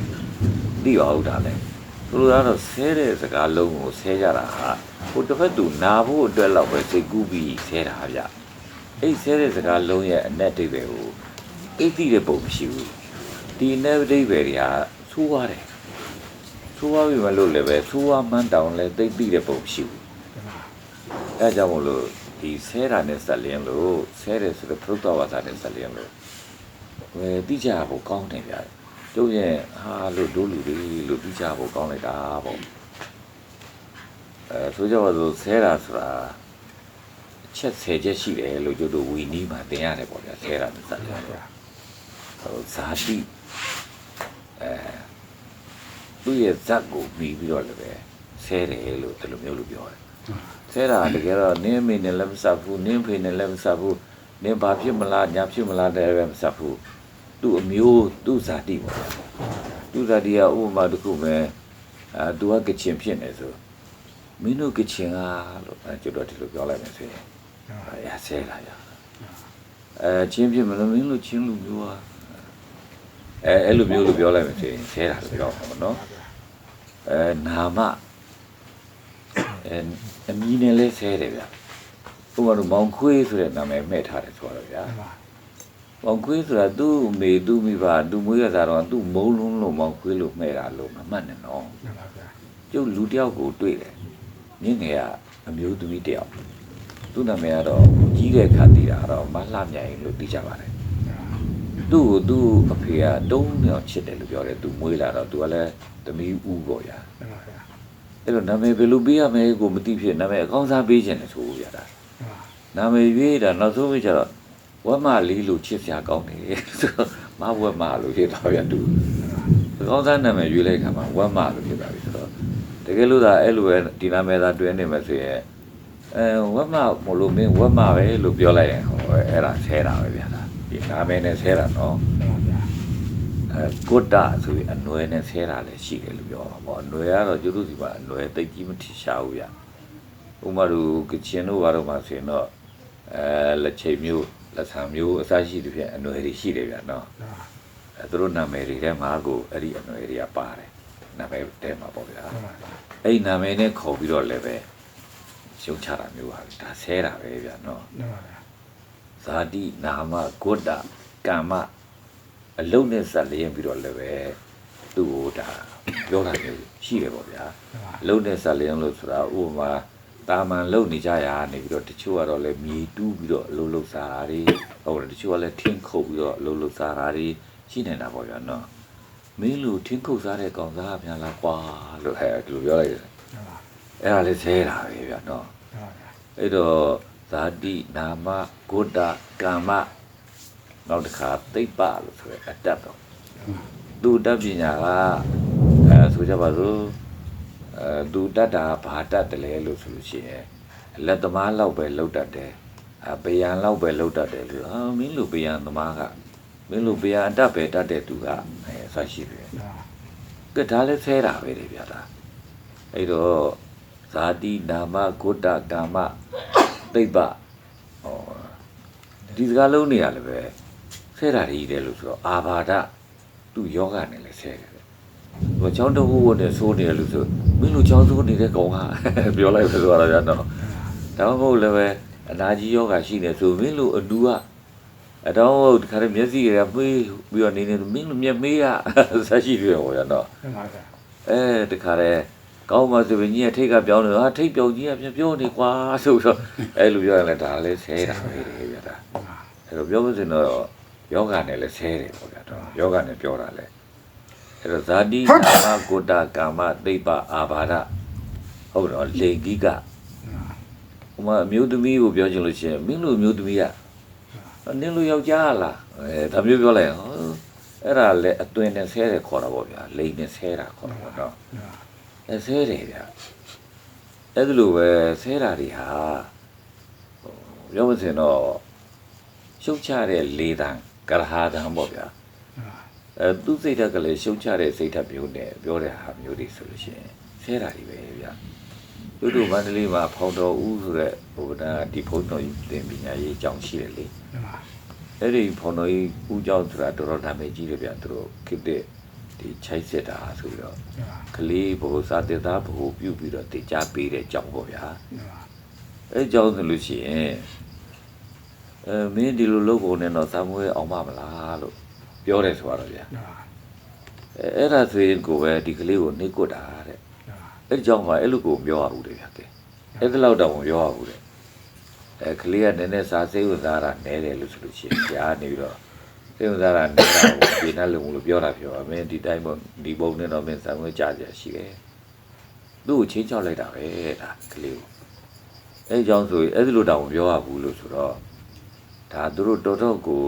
သိပါဦးဒါလည်းသူတို့ကတော့ဆဲတဲ့စကားလုံးကိုဆဲကြတာဟာဟိုတစ်ဖက်သူနာဖို့အတွက်တော့ပဲစိတ်ကူးပြီးဆဲတာဗျအဲ့ဆဲတဲ့စကားလုံးရဲ့အနက်အဓိပ္ပာယ်ကိုအိတ်သိတဲ့ပုံမရှိဘူးဒီအနက်အဓိပ္ပာယ်တွေကသိုးရတယ်သိုးရပြီမလို့လည်းပဲသိုးရမှန်းတောင်လည်းသိသိတဲ့ပုံမရှိဘူးအဲကြောင့်မို့လို့ ဒီဆဲတာနဲ့ဆက်လင်းလို့ဆဲတယ်ဆိုတော့ပြုတ်တော်ဝါစာနဲ့ဆက်လင်းလို့ဝယ်တိကျဖို့ကောင်းတယ်ဗျာကျုပ်ရဲ့ဟာလို့ဒိုးလူတွေလို့တိကျဖို့ကောင်းလိုက်တာပေါ့အဲဆိုကြပါစို့ဆဲတာဆိုတာအချက်ဆယ်ချက်ရှိတယ်လို့ကျုပ်တို့ဝီနီးမှာတင်ရတယ်ပေါ့ဗျာဆဲတာနဲ့ဆက်လင်းလို့ဟိုဇာတိအဲသူ့ရဲ့ဇက်ကိုပြီးပြီးတော့လည်းပဲဆဲတယ်လို့ဒီလိုမျိုးလို့ပြောတယ် ဆဲတာတကယ်တော့နင်းမိနဲ့လည်းမဆက်ဘူးနင်းဖေနဲ့လည်းမဆက်ဘူးနင်းဘာဖြစ်မလားညာဖြစ်မလားတဲ့ပဲမဆက်ဘူးသူ့အမျိုးသူ့ဇာတိပေါ့သူ့ဇာတိကဥပမာတစ်ခုပဲအဲသူကကချင်ဖြစ်နေဆိုမင်းတို့ကချင်ကလို့အဲကျွန်တော်ဒီလိုပြောလိုက်မယ်ဆိုရင်အဲဆဲလာရအဲချင်းဖြစ်မလို့မင်းတို့ချင်းလူမျိုးอ่ะအဲအဲ့လိုမျိုးလို့ပြောလိုက်မယ်ဆိုရင်ဆဲတာလို့ပြောပါတော့နော်အဲနာမ အဲအမီးနဲ့လဲဆဲတယ်ဗျဥပမာတော့မောင်ခွေးဆိုတဲ့နာမည်မဲ့ထားတယ်ဆိုတော့ဗျာမောင်ခွေးဆိုတာသူ့အမေသူ့မိဘသူ့မွေးရတာတော့သူ့မုံလုံးလို့မောင်ခွေးလို့မဲ့တာလို့မမှတ်နဲ့နော်ကျုပ်လူတယောက်ကိုတွေ့တယ်မြင့်ငယ်ကအမျိုးသမီးတယောက်သူ့နာမည်ကတော့ကြီးတဲ့ခါတည်တာတော့မလှမြိုင်လို့သိကြပါတယ်သူ့ကိုသူ့အဖေကတုံးမြောင်ချစ်တယ်လို့ပြောတယ်သူမွေးလာတော့သူကလည်းသမီးဦးပေါ့ဗျာ အဲ့တော့နာမည်ဘယ်လိုပေးရမလဲကိုမသိဖြစ်နာမည်အကောင်းစားပေးခြင်းလေဆိုရတာနာမည်ရွေးတာနောက်ဆုံးပဲကျတော့ဝက်မလေးလို့ချစ်စရာကောင်းတယ်ဆိုတော့မဝက်မလို့ဖြစ်သွားပြန်သူအကောင်းစားနာမည်ရွေးလိုက်ခါမှာဝက်မလို့ဖြစ်သွားပြီဆိုတော့တကယ်လို့သာအဲ့လိုပဲဒီနာမည်သာတွဲနေမှာဆိုရင်အဲဝက်မမလို့မင်းဝက်မပဲလို့ပြောလိုက်ရင်ဟောအဲ့ဒါဆဲတာပဲဗျာဒါဒီနာမည်နဲ့ဆဲတာနော် အဲကုတ္တဆိုပြီးအနွယ်နဲ့ဆဲတာလည်းရှိတယ်လို့ပြောတာပေါ့အနွယ်ကတော့ကျုပ်တို့ဒီမှာအနွယ်တိတ်ကြီးမထရှားဘူးဗျဥမာတို့ကချင်တို့ဘာတို့မှဆိုရင်တော့အဲလက်ချိန်မျိုးလက်ဆံမျိုးအစရှိတဲ့ဖြင့်အနွယ်တွေရှိတယ်ဗျနော်အဲသူတို့နာမည်တွေထဲမှာကိုအဲ့ဒီအနွယ်တွေကပါတယ်နာမည်ထဲမှာပေါ့ဗျာအဲ့ဒီနာမည်နဲ့ခေါ်ပြီးတော့လည်းပဲရှုံချတာမျိုးပါဒါဆဲတာပဲဗျနော်ဇာတိနာမဂုတ္တကမ္မ အလုံးနဲ့ဇက်လျင်းပြီးတော့လည်းပဲသူ့ဟိုဒါပြောတာမျိုးရှိတယ်ပေါ့ဗျာအလုံးနဲ့ဇက်လျင်းလို့ဆိုတာဥပမာတာမန်လုံနေကြရာနေပြီးတော့တချို့ကတော့လည်းမြေတူးပြီးတော့အလုံးလုံးစားတာတွေဟုတ်တယ်တချို့ကလည်းထင်းခုတ်ပြီးတော့အလုံးလုံးစားတာတွေရှိနေတာပေါ့ဗျာနော်မင်းလူထင်းခုတ်စားတဲ့ကောင်စားပြန်လာကွာလို့ဟဲ့ဒီလိုပြောလိုက်တယ်အဲ့ဒါလည်းဆဲတာပဲဗျာနော်အဲ့တော့ဇာတိနာမဂုတ္တကမ္မ နောက်တစ်ခါသိပ္ပလို့ဆိုရအတ္တတော့သူတတ်ပညာကအဲဆိုကြပါစို့အဲသူတတ်တာဘာတတ်တယ်လဲလို့ဆိုလို့ရှိရင်လက်သမားလောက်ပဲလောက်တတ်တယ်အပယံလောက်ပဲလောက်တတ်တယ်လို့ဟာမင်းလူပယံသမားကမင်းလူပယံအတတ်ပဲတတ်တဲ့သူကအဲဆက်ရှိပြီကဲဒါလည်းဆဲတာပဲလေဗျာဒါအဲ့တော့ဇာတိနာမဂုတ္တကမ္မသိပ္ပဟောဒီစကားလုံးနေရလည်းပဲ ဆဲတာတွေကြီးတယ်လို့ဆိုတော့အာဘာဒသူ့ယောဂနဲ့လည်းဆဲတယ်ဟိုချောင်းတဟိုးဝတ်နဲ့ဆိုးနေတယ်လို့ဆိုမင်းတို့ချောင်းဆိုးနေတဲ့ကောင်ကပြောလိုက်ဆိုတော့ဗျာနော်ဒါမှမဟုတ်လည်းပဲအနာကြီးယောဂရှိနေဆိုမင်းတို့အလူကအတော့တခါတည်းမျက်စိကမှေးပြီးတော့နေနေမင်းတို့မျက်မေးကဆက်ရှိတယ်ဟောရနော်အဲတခါတည်းကောင်းပါဆိုရင်ကြီးကထိတ်ကပြောင်းနေဟာထိတ်ပြောင်းကြီးကပြန်ပြောနေကွာဆိုတော့အဲလိုပြောရင်လည်းဒါလည်းဆဲတာပဲဗျာဒါအဲလိုပြောလို့ဆိုရင်တော့ ယောဂနဲ့လည်းဆဲတယ်ပေါ့ဗျာတော့ယောဂနဲ့ပြောတာလေအဲတော့ဇာတိနာမကိုတာကာမသိပ္ပအာဘာဒဟုတ်တော့လေကိကဟိုမှာအမျိုးသမီးကိုပြောချင်လို့ရှိရင်မင်းတို့အမျိုးသမီးကနနင်းလူယောက်ျားလားအဲဒါမျိုးပြောလိုက်ဟောအဲ့ဒါလေအသွင်နဲ့ဆဲတယ်ခေါ်တာပေါ့ဗျာလိန်နဲ့ဆဲတာခေါ်တာပေါ့နော်အဲဆဲတယ်ဗျာအဲ့ဒါလိုပဲဆဲတာတွေဟာဟိုပြောမစင်တော့ရှုပ်ချတဲ့လေတံ ကရဟာတံပေါ့ဗျာအဲသူစိတ်ဓာတ်ကလေးရှုပ်ချတဲ့စိတ်ဓာတ်မျိုးနဲ့ပြောတဲ့ဟာမျိုးတွေဆိုလို့ရှိရင်ဆဲတာတွေပဲဗျာတို့တို့မန္တလေးမှာဖောင်တော်ဦးဆိုတဲ့ဟိုဒါဒီဖုန်းတော်ကြီးသင်ပညာရေးအကြောင်းရှိတယ်လေအဲ့ဒီဖော်တော်ကြီးဦးကျောင်းဆိုတာတော်တော်နာမည်ကြီးတယ်ဗျသူတို့ခိတဲ့ဒီချိုက်စစ်တာဆိုပြီးတော့ကလေးဘိုလ်စာတေသားဘိုလ်ပြုတ်ပြီးတော့တေချာပေးတဲ့ကြောင်းပေါ့ဗျာအဲ့ကြောင်းဆိုလို့ရှိရင် အဲမင်းဒီလိုလုပ်ဖို့နဲ့တော့သမွေးအောင်မမလားလို့ပြောတယ်ဆိုတော့ဗျာအဲအဲ့ဒါဆိုရင်ကိုပဲဒီကလေးကိုနှိတ်ကွတ်တာတဲ့အဲ့ကြောင်းမှာအဲ့လိုကိုပြောရဘူးတဲ့ဗျာကဲအဲ့ဒါလောက်တော့မပြောရဘူးတဲ့အဲကလေးကနည်းနည်းစားစိတ်ဝင်စားတာနဲတယ်လို့ဆိုလို့ရှိရင်ကြားနေပြီးတော့စိတ်ဝင်စားတာနဲတာကိုပြင်းတဲ့လူလို့ပြောတာပြောအမင်းဒီတိုင်းပေါ့ဒီပုံနဲ့တော့မင်းဆိုင်ဝင်ကြကြရှိတယ်သူ့ကိုချင်းချောက်လိုက်တာပဲဒါကလေးကိုအဲကြောင့်ဆိုရင်အဲ့ဒီလိုတောင်မပြောရဘူးလို့ဆိုတော့ ဒါသူတို့တော်တော်ကို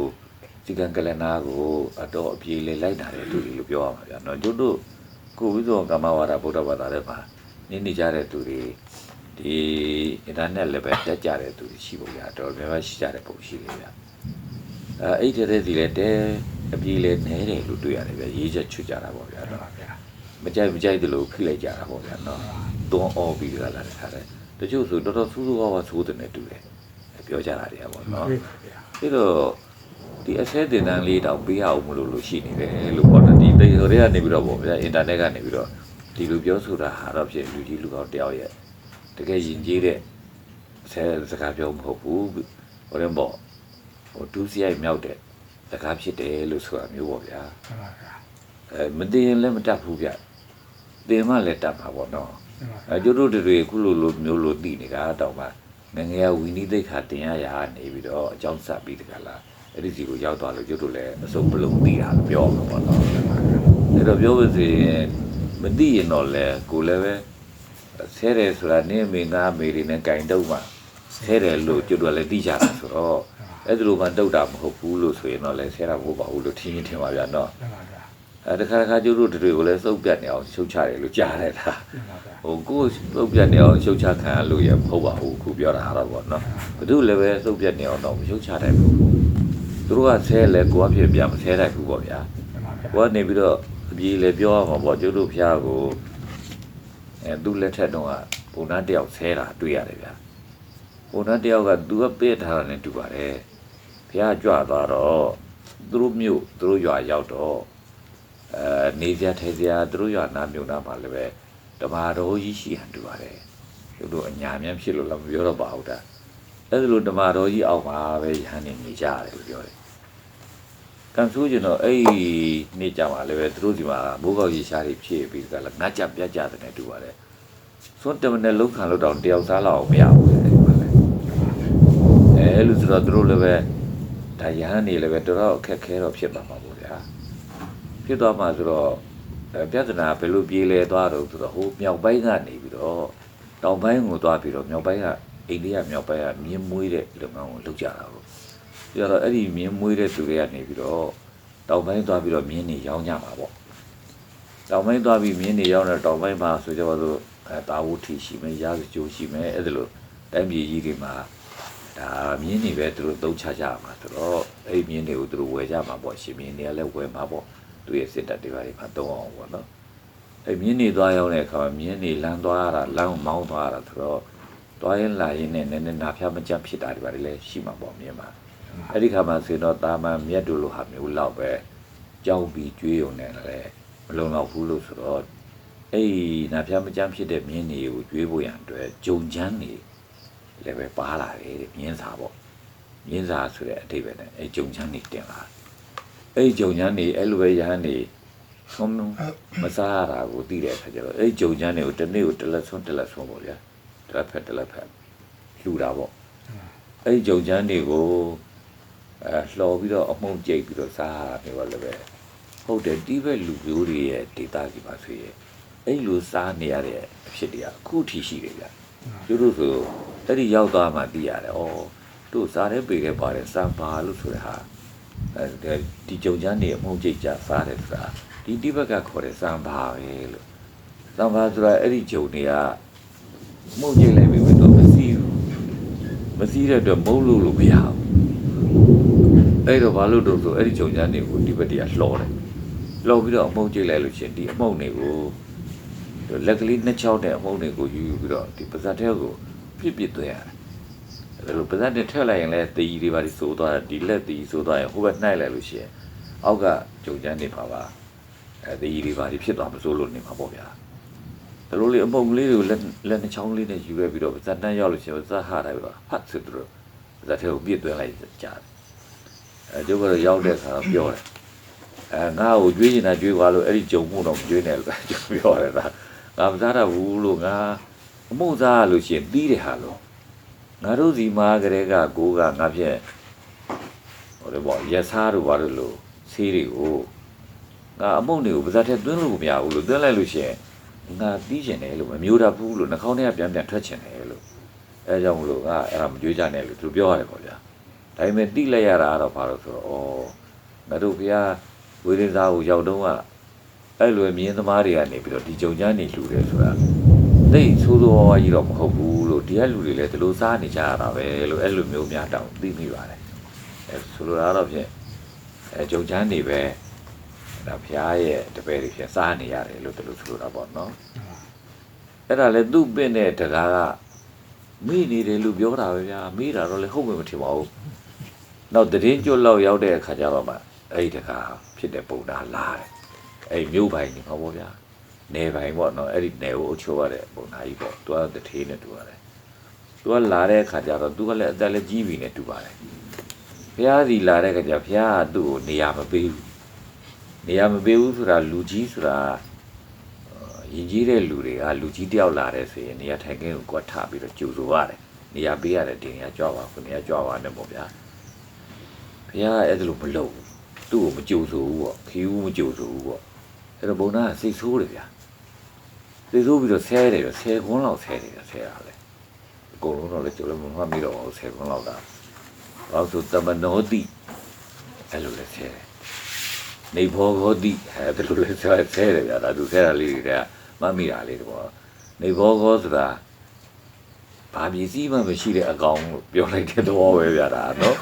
စီကံကလနာကိုအတော့အပြေလေလိုက်တာတဲ့သူတွေလို့ပြောရမှာဗျာနော်ကျွတ်တို့ကိုဝိဇ္ဇောကမ္မဝါဒဗုဒ္ဓဘာသာထဲမှာနေနေကြတဲ့သူတွေဒီအင်တာနက်လည်းပဲတက်ကြတဲ့သူတွေရှိဖို့ဗျာတော်တော်များများရှိကြတဲ့ပုံရှိတယ်ဗျာအဲအဲ့ဒီတဲ့စီလည်းတဲအပြေလေနဲတယ်လို့တွေ့ရတယ်ဗျာရေးချက်ချွတ်ကြတာပေါ့ဗျာနော်မကြိုက်မကြိုက်တယ်လို့ဖိလိုက်ကြတာပေါ့ဗျာနော်တွန်းအော်ပြီးကြလာတဲ့ခါတဲ့တချို့ဆိုတော်တော်စူးစူးဝါးဝါဆိုးတယ်နဲ့တူတယ်ပြောကြတာတွေကပေါ့နော် ပြီးတော့ဒီအဆဲတင်တန်းလေးတောင်ပေးရအောင်မလို့လို့ရှိနေတယ်လို့ပေါ့နော်ဒီတေဟိုတွေကနေပြီးတော့ပေါ့ဗျာအင်တာနက်ကနေပြီးတော့ဒီလိုပြောဆိုတာဟာတော့ဖြစ်လူကြီးလူကောင်းတယောက်ရဲ့တကယ်ရင်ကြီးတဲ့ဆဲစကားပြောမဟုတ်ဘူးဟိုရင်ပေါ့ဟိုဒူးစရိုက်မြောက်တဲ့စကားဖြစ်တယ်လို့ဆိုတာမျိုးပေါ့ဗျာအဲမတင်ရင်လည်းမတတ်ဘူးဗျတင်မှလည်းတတ်မှာပေါ့နော်အဲကျတို့တွေခုလိုလိုမျိုးလိုတည်နေတာတောင်မှ ငငယ်ကဝီနီးသိက္ခာတင်ရရာနေပြီးတော့အကြောင်းဆက်ပြီးတကလားအဲ့ဒီစီကိုရောက်သွားလို့ကျတို့လည်းအစုံပလုံးသိတာပြောမှာပေါ့နော်အဲ့တော့ပြောပါစေမသိရင်တော့လေကိုလည်းပဲဆဲတယ်ဆိုတာနင်းအမေငါအမေတွေနဲ့ကြင်တော့မှဆဲတယ်လို့ကျတို့လည်းသိကြတာဆိုတော့အဲ့ဒီလိုမှတုတ်တာမဟုတ်ဘူးလို့ဆိုရင်တော့လည်းဆဲတာမဟုတ်ပါဘူးလို့ထင်ရင်ထင်ပါဗျာနော် အဲတခါတခါကျတို့တွေကိုလည်းစုပ်ပြတ်နေအောင်ရှုတ်ချတယ်လို့ကြားတယ်ဒါဟိုကိုယ်သုတ်ပြတ်နေအောင်ရှုတ်ချခံရလို့ရမဟုတ်ပါဘူးခုပြောတာကတော့ပေါ့နော်ဘသူလည်းပဲသုတ်ပြတ်နေအောင်တော့မရှုတ်ချနိုင်ဘူးသူတို့ကဆဲလဲကိုယ်အဖြစ်ပြမဆဲနိုင်ဘူးပေါ့ဗျာကိုကနေပြီးတော့အပြေလည်းပြောရမှာပေါ့ကျုပ်တို့ဖျားကိုအဲသူ့လက်ထက်တော့ကဘုံသားတယောက်ဆဲတာတွေ့ရတယ်ဗျာဘုံသားတယောက်ကသူကပေးထားတာနဲ့တူပါတယ်ဖျားကြွသွားတော့သူတို့မြို့သူတို့ရွာရောက်တော့ အဲနေစရာထိုင်စရာသူတို့ရွာနားမြို့နားမှာလည်းပဲဓမ္မတော်ကြီးရှိဟန်တူပါတယ်သူတို့အညာမြန်ဖြစ်လို့လည်းမပြောတော့ပါဘူးဒါအဲ့ဒါလိုဓမ္မတော်ကြီးအောက်မှာပဲယဟန်နေနေကြရတယ်လို့ပြောတယ်ကံဆိုးကျင်တော့အဲ့ဒီနေ့ကြမှာလည်းပဲသူတို့ဒီမှာမိုးကောက်ရေရှားတွေဖြည့်ပြီးကလည်းငါကြပြတ်ကြတယ်နဲ့တူပါတယ်စွန့်တမနဲ့လုံးခံလို့တော့တယောက်စားလောက်မရဘူးလေဒီမှာလည်းအဲလို့ဆိုတော့သူတို့လည်းပဲဒါယဟန်နေလည်းပဲတော်တော်အခက်ခဲတော့ဖြစ်ပါမှာပေါ့ဗျာ ဖြစ်သွားမှဆိုတော့အဲပြဿနာဘယ်လိုပြေလဲသွားတော့ဆိုတော့ဟိုမြောက်ပိုင်းကနေပြီးတော့တောင်ပိုင်းကိုသွားပြီးတော့မြောက်ပိုင်းကအိန္ဒိယမြောက်ပိုင်းကမြင်းမွေးတဲ့လုပ်ငန်းကိုလုပ်ကြတာပေါ့ပြီးတော့အဲ့ဒီမြင်းမွေးတဲ့သူတွေကနေပြီးတော့တောင်ပိုင်းသွားပြီးတော့မြင်းနေရောင်းကြမှာပေါ့တောင်ပိုင်းသွားပြီးမြင်းနေရောင်းတဲ့တောင်ပိုင်းမှာဆိုကြပါစို့အဲတာဝုထီရှိမယ်ရာဇကြိုးရှိမယ်အဲ့ဒါလိုတိုင်းပြည်ကြီးတွေမှာဒါမြင်းနေပဲသူတို့သုံးချကြမှာဆိုတော့အဲ့ဒီမြင်းတွေကိုသူတို့ဝယ်ကြမှာပေါ့ရှင်မြင်းတွေကလည်းဝယ်မှာပေါ့ သူရဲ့စစ်တပ်တွေပါတွေမှာတုံးအောင်ပေါ့နော်အဲမြင်းနေသွားရောက်တဲ့အခါမှာမြင်းနေလမ်းသွားရတာလမ်းမောင်းသွားရတာဆိုတော့သွားရင်လာရင်နဲ့နည်းနည်းနာဖျားမကြပ်ဖြစ်တာတွေပါလေရှိမှာပေါ့မြင်မှာအဲ့ဒီခါမှာဆိုတော့တာမန်မြတ်တို့လိုဟာမျိုးလောက်ပဲကြောက်ပြီးကြွေးုံနဲ့လည်းမလုံလောက်ဘူးလို့ဆိုတော့အဲ့ဒီနာဖျားမကြပ်ဖြစ်တဲ့မြင်းတွေကိုကြွေးဖို့ရန်အတွက်ဂျုံချမ်းနေလည်းပဲပါလာတယ်တဲ့မြင်းစာပေါ့မြင်းစာဆိုတဲ့အဓိပ္ပာယ်နဲ့အဲ့ဂျုံချမ်းနေတင်လာတယ် အဲ့ဒီဂျုံချမ်းနေအဲ့လိုပဲရဟန်းနေဆုံးမစားရတာကိုသိတဲ့အခါကျတော့အဲ့ဒီဂျုံချမ်းတွေကိုတစ်နေ့ကိုတစ်လက်ဆုံးတစ်လက်ဆုံးပေါ့ဗျာတစ်လက်ဖက်တစ်လက်ဖက်လှူတာပေါ့အဲ့ဒီဂျုံချမ်းတွေကိုအဲလှော်ပြီးတော့အမှုန့်ကြိတ်ပြီးတော့စားရတာမျိုးပါလည်းပဲဟုတ်တယ်တိဘက်လူမျိုးတွေရဲ့ဒေတာကြီးပါဆိုရင်အဲ့လိုစားနေရတဲ့အဖြစ်တွေကအခုထိရှိတယ်ဗျာသူတို့ဆိုအဲ့ဒီရောက်သွားမှသိရတယ်ဩတို့စားတဲ့ပေတဲ့ပါတယ်စံပါလို့ဆိုတဲ့ဟာအဲ ဒီကြုံချမ်းနေအမှုန့်ကြိတ်ကြစားတယ်ဆိုတာဒီတိဘက်ကခေါ်တဲ့စံပါပဲလို့စံပါဆိုတာအဲ့ဒီကြုံတွေကမှုန့်ကြိတ်လိုက်ပြီတော့မစီးဘူးမစီးတဲ့အတွက်မုန်းလို့လို့မရဘူးအဲ့တော့ဘာလို့တော့ဆိုအဲ့ဒီကြုံချမ်းတွေကိုဒီဘက်တည်းကလှော်တယ်လှော်ပြီးတော့အမှုန့်ကြိတ်လိုက်လို့ရှရင်ဒီအမှုန့်တွေကိုလက်ကလေးနှစ်ချောင်းနဲ့အမုန်းတွေကိုယူယူပြီးတော့ဒီပါဇက်ထဲကိုပြစ်ပြစ်သွင်းရတယ်။ အဲလိုပါဇက်နဲ့ထည့်လိုက်ရင်လည်းတီတွေပါဒီစိုးသွားတယ်ဒီလက်တီစိုးသွားရင်ဟိုဘက်နှိုက်လိုက်လို့ရှိရင်အောက်ကကြုံချမ်းနေပါပါအဲဒီတွေပါဒီဖြစ်သွားမစိုးလို့နေမှာပေါ့ဗျာ။ဒါလိုလေအမုန်းကလေးတွေကိုလက်လက်နှစ်ချောင်းလေးနဲ့ယူရပြီးတော့ပါဇက်တန်းရောက်လို့ရှိရင်ပါဇက်ဟာတယ်ပြီးတော့ဖတ်စစ်သူတို့ပါဇက်ထဲကိုပြစ်သွင်းလိုက်ကြတယ်။အဲကျုပ်ကတော့ရောက်တဲ့အခါတော့ပြောတယ်။အဲငါ့ကိုကြွေးနေတာကြွေးသွားလို့အဲ့ဒီကြုံမှုတော့မကြွေးနဲ့လို့ကျုပ်ပြောရတယ်ဒါငါမစားတတ်ဘူးလို့ငါအမှုစားရလို့ရှရင်ပြီးတယ်ဟာလို့ ငါတို့စီမားကလေးကကိုကငါဖြင့်ဟိုလေပေါ့ရက်စားတို့ဘာလို့လို့ဆေးတွေကိုငါအမုံတွေကိုပါဇက်ထဲသွင်းလို့မရဘူးလို့သွင်းလိုက်လို့ရှရင်ငါပြီးကျင်တယ်လို့မမျိုးတတ်ဘူးလို့နှာခေါင်းထဲကပြန်ပြန်ထွက်ချင်တယ်လို့အဲကြောင့်မလို့ငါအဲ့ဒါမကြွေးကြနဲ့လို့သူပြောရတယ်ပေါ့ဗျာဒါပေမဲ့တိလိုက်ရတာကတော့ဘာလို့ဆိုတော့ဩငါတို့ဘုရားဝိရင်းသားကိုရောက်တော့ကအဲ့လိုမြင်းသမားတွေကနေပြီးတော့ဒီကြုံချမ်းနေလူတယ်ဆိုတာသိဆိုးဆိုးဝါးဝါးကြီးတော့မဟုတ်ဘူး လို့ဒီကလူတွေလည်းဒီလိုစားနေကြရတာပဲလို့အဲ့လိုမျိုးများတောင်သိမိပါတယ်အဲဆိုလိုတာတော့ဖြင့်အဲကြုံချမ်းနေပဲဒါဖျားရဲ့တပည့်တွေဖြင့်စားနေရတယ်လို့ဒီလိုဆိုလိုတာပေါ့နော်အဲ့ဒါလည်းသူ့ပင့်တဲ့တကားကမိနေတယ်လို့ပြောတာပဲဗျာမိတာတော့လည်းဟုတ်မှမထင်ပါဘူးနောက်တရင်ကျွတ်လောက်ရောက်တဲ့အခါကျတော့မှအဲ့ဒီတကားဖြစ်တဲ့ပုံသားလာတယ်အဲ့မြို့ပိုင်နေမှာပေါ့ဗျာနေပိုင်ပေါ့နော်အဲ့ဒီနေကိုအချိုးရတဲ့ပုံသားကြီးပေါ့သူကတထေးနဲ့တူရတယ် သူကလာတဲ့အခါကျတော့သူကလည်းအသက်လည်းကြီးပြီနဲ့တူပါတယ်ဘုရားစီလာတဲ့အခါကျဘုရားကသူ့ကိုနေရာမပေးဘူးနေရာမပေးဘူးဆိုတာလူကြီးဆိုတာအာရင်ကြီးတဲ့လူတွေကလူကြီးတယောက်လာတဲ့ဆိုရင်နေရာထိုင်ခင်းကိုကွက်ထပြီးတော့ကြိုဆိုရတယ်နေရာပေးရတယ်ဒီနေရာကြွပါခုနေရာကြွပါနဲ့ပေါ့ဗျာဘုရားကအဲ့ဒါလိုမလုပ်ဘူးသူ့ကိုမကြိုဆိုဘူးပေါ့ခီးဦးမကြိုဆိုဘူးပေါ့အဲ့တော့ဘုံနာကစိတ်ဆိုးတယ်ဗျာစိတ်ဆိုးပြီးတော့ဆဲတယ်ဗျဆဲခွန်းလောက်ဆဲတယ်ဗျဆဲရလဲအ ကုန်လုံးတော့လည်းကျုပ်လည်းမမှတ်မိတော့ဘူးဆဲခွန်းလောက်ကဘာလို့ဆိုတမနောတိအဲ့လိုလဲဆဲတယ်နေဘောဂောတိအဲ့ဒါလိုလဲဆဲဆဲတယ်ဗျာဒါသူဆဲတာလေးတွေကမှတ်မိတာလေးတော့နေဘောဂောဆိုတာဘာပစ္စည်းမှမရှိတဲ့အကောင်လို့ပြောလိုက်တဲ့သဘောပဲဗျာဒါနော်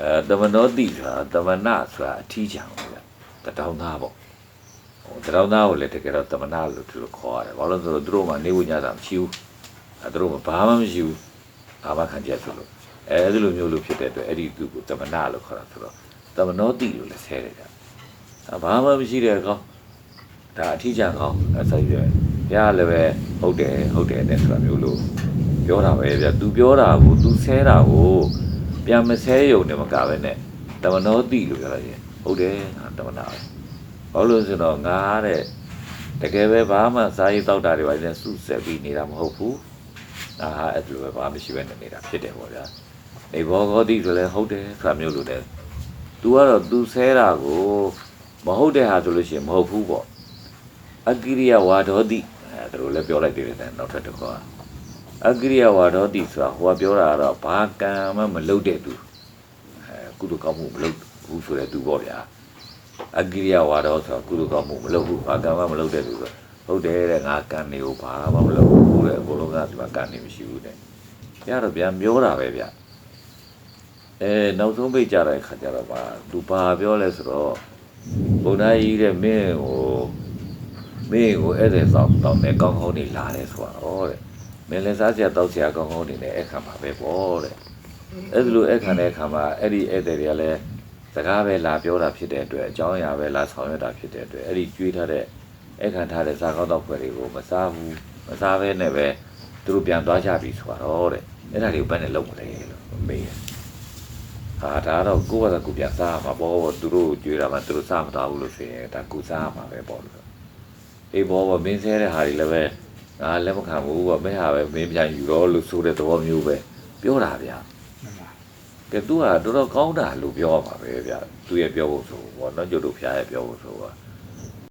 အဲတမနောတိဆိုတာတမနဆိုတာအထီးချံပါဗျာတတောင်းသားပေါ့ဟိုတရောင်းသားကိုလည်းတကယ်တော့တမနာလို့သူတို့ခေါ်ရတယ်ဘာလို့လဲဆိုတော့သူတို့မှနေဝညတာမရှိဘူး အဲသူတို့မှဘာမှမရှိဘူးဘာမှခံချက်ဆိုလို့အဲဒီလိုမျိုးလို့ဖြစ်တဲ့အတွက်အဲ့ဒီသူကိုတမနာလို့ခေါ်တာဆိုတော့တမနောတိလို့လည်းဆဲတယ်ဗျအဲဘာမှမရှိတဲ့ကောင်းဒါအထီးကျန်ကောင်းအဲဆိုပြီးဘုရားလည်းပဲဟုတ်တယ်ဟုတ်တယ်တဲ့ဆိုတာမျိုးလို့ပြောတာပဲဗျသူပြောတာကိုသူဆဲတာကိုပြန်မဆဲရုံနဲ့မကပဲနဲ့တမနောတိလို့ပြောလိုက်ရင်ဟုတ်တယ်ငါတမနာပဲဘာလို့လဲဆိုတော့ငါတဲ့တကယ်ပဲဘာမှစားရေးတောက်တာတွေပါလဲစုဆက်ပြီးနေတာမဟုတ်ဘူး။ ဒါဟာအဲ့လိုပဲဘာမှမရှိဘဲနဲ့နေတာဖြစ်တယ်ပေါ့ဗျာ။နေဘောဂောတိဆိုလဲဟုတ်တယ်ဆိုတာမျိုးလို့တဲ့။ तू ကတော့ तू ဆဲတာကိုမဟုတ်တဲ့ဟာဆိုလို့ရှိရင်မဟုတ်ဘူးပေါ့။အကိရိယဝါဒောတိအဲဒါလိုလည်းပြောလိုက်တယ်တဲ့နောက်ထပ်တစ်ခေါက်။အကိရိယဝါဒောတိဆိုတာဟိုကပြောတာကတော့ဘာကံမှမလုပ်တဲ့သူ။အဲကုသကောင်းမှုမလုပ်ဘူးဆိုတဲ့သူပေါ့ဗျာ။အကိရိယဝါဒောဆိုကုသကောင်းမှုမလုပ်ဘူးဘာကံမှမလုပ်တဲ့သူဆိုဟုတ်တယ်တဲ့ငါကံနေကိုဘာမှမလုပ်ဘူး တဲ့အကုန်လုံးကဒီမှာကံနေမရှိဘူးတဲ့ညတော့ပြန်ပြောတာပဲဗျအဲနောက်ဆုံးပိတ်ကြတဲ့ခါကျတော့ဗာသူဘာပြောလဲဆိုတော့ဘုရားကြီးတဲ့မင်းကိုမင်းကိုအဲ့တဲ့ဆောင်တောင်းတဲ့ကောင်းကောင်းနေလာတယ်ဆိုတာဩတဲ့မင်းလည်းစားစရာတောက်စရာကောင်းကောင်းနေတယ်အခါမှာပဲပေါ့တဲ့အဲ့ဒီလိုအခါတဲ့အခါမှာအဲ့ဒီဧည့်သည်တွေကလည်းစကားပဲလာပြောတာဖြစ်တဲ့အတွက်အကြောင်းအရာပဲလာဆောင်ရွက်တာဖြစ်တဲ့အတွက်အဲ့ဒီကြွေးထားတဲ့အခန့်ထားတဲ့စားကောင်းတော့ဖွဲ့တွေကိုမစားဘူး မစားဘဲနဲ့ပဲသူတို့ပြန်သွားကြပြီဆိုတော့တဲ့အဲ့ဒါတွေကိုဘယ်နဲ့လုပ်မလဲလို့မေးတယ်ဟာဒါတော့ကိုယ့်ဘာသာကိုယ်ပြန်စားမှာပေါ့သူတို့ကြွေးတာမှသူတို့စားမသွားဘူးလို့ဆိုရင်ဒါကိုယ်စားမှာပဲပေါ့လို့အေးဘောဘောမင်းဆဲတဲ့ဟာတွေလည်းပဲငါလက်မခံဘူးပေါ့မင်းဟာပဲမင်းပြန်ယူတော့လို့ဆိုတဲ့သဘောမျိုးပဲပြောတာဗျာကဲသူကတော်တော်ကောင်းတာလို့ပြောရမှာပဲဗျသူရဲ့ပြောဖို့ဆိုဘောနော်ကျုပ်တို့ဖျားရဲ့ပြောဖို့ဆိုတော့